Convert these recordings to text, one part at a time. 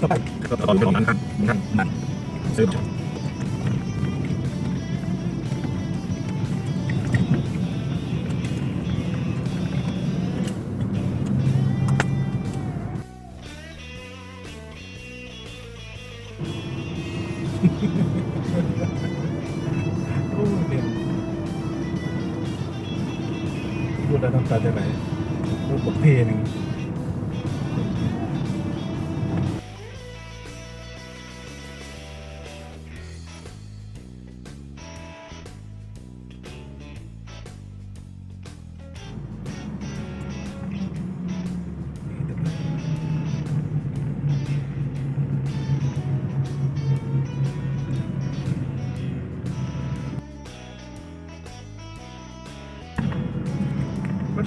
ต่อไปก็ตอนเป็นของนั้นครับท่านนั่นซื้อมาโอ้เนี่ยพูดแล้วน้ำตาจะไหลพูดบทเพลง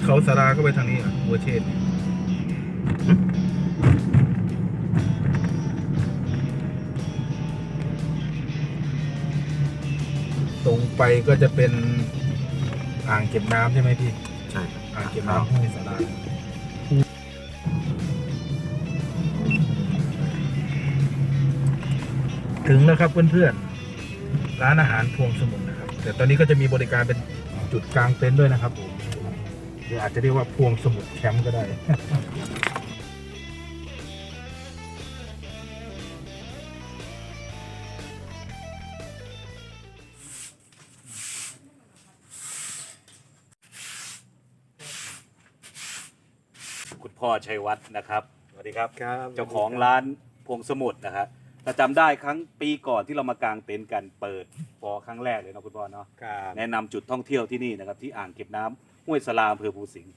เขาสาราก็ไปทางนี้อะบัวเชษฐ์ตรงไปก็จะเป็นอ่างเก็บน้ำใช่ไหมพี่ ใช่ครับอ่างเก็บน้ำห้วยสาราถึงแล้วครับเพื่อนๆ ร้านอาหารพวงสมุนนะครับ แต่ตอนนี้ก็จะมีบริการเป็นจุดกลางเต็นท์ด้วยนะครับผมห รืออาจจะเรียกว่าพวงสมุนแคมป์ก็ได้ คุณพ่อชัยวัฒน์นะครับ สวัสดีครับ ครับเจ้าของร้านพวงสมุดนะครับแต่จำได้ครั้งปีก่อนที่เรามากางเต็นท์กันเปิดพอครั้งแรกเลยเนาะคุณพ่อเนาะ ครับ แนะนำจุดท่องเที่ยวที่นี่นะครับที่อ่างเก็บน้ำ ห้วยสลาอำเภอภูสิงห์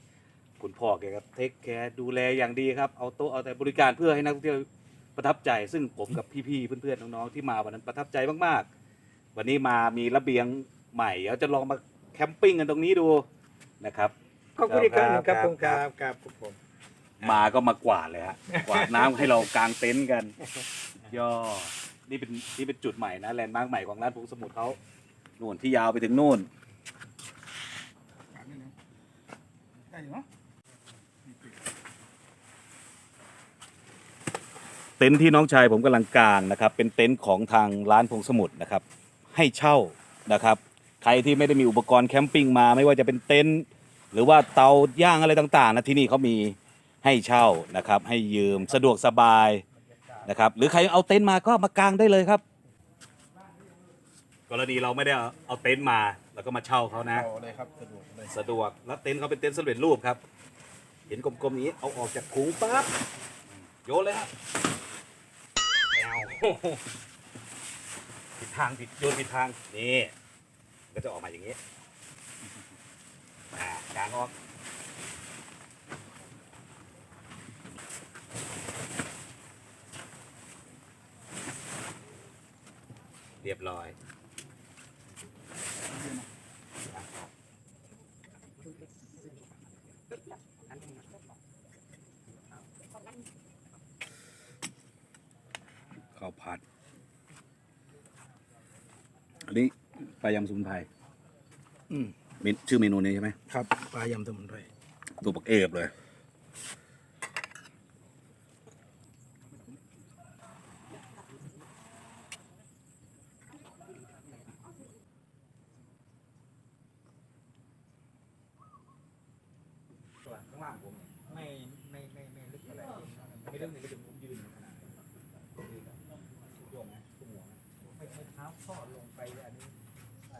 คุณพ่อแกก็เทคแคร์ดูแลอย่างดีครับ เอาโต๊ะเอาแต่บริการเพื่อให้นักท่องเที่ยวประทับใจ ซึ่งผมกับพี่ๆเพื่อนๆน้องๆที่มาวันนั้นประทับใจมากๆ วันนี้มามีระเบียงใหม่เดี๋ยวจะลองมาแคมปิ้งกันตรงนี้ดูนะครับขอบคุณอีกครั้งหนึ่งครับครับผมครับครับผมมาก็มากวาดเลยฮะกวาดน้ำให้เรากางเต็นท์กัน ย่อนี่เป็นนี่เป็นจุดใหม่นะแลนด์มาร์คใหม่ของร้านพงสมุทรเขานู่นที่ยาวไปถึงนู่น เต็นท์ที่น้องชายผมกำลังกางนะครับ เป็นเต็นท์ของทางร้านพงสมุทรนะครับ ให้เช่านะครับ ใครที่ไม่ได้มีอุปกรณ์แคมปิ้งมา ไม่ว่าจะเป็นเต็นท์หรือว่าเตาย่างอะไรต่างๆนะที่นี่เขามีให้เช่านะครับ ให้ยืมสะดวกสบายนะครับ หรือใครเอาเต็นท์มาก็มากางได้เลยครับ กรณีเราไม่ได้เอาเอาเต็นท์มาเราก็มาเช่าเขานะ เอาเลยครับสะดวกเลยสะดวกแล้วเต็นท์เขาเป็นเต็นท์สำเร็จรูปครับ เห็นกลมๆอย่างนี้เอาออกจากถุงปั๊บโยนเลยครับเอาผิดทางผิดโยนผิดทางนี่ก็จะออกมาอย่างนี้อ่ากางออกเรียบร้อย ข้าวผัด อันนี้ปลายำสมุนไพรอืมเมนชื่อเมนูนี้ใช่ไหมครับปลายำสมุนไพรตัวปักเอฟเลย ส่วนข้างล่าง ผมไม่ไม่ไม่ไม่ลึกอะไรไม่ลึกในกระดูกผมยืนขนาดนี้โยงนะตุ้มหัวนะไม่ไม่เท้าทอดลงไปอันนี้ไอ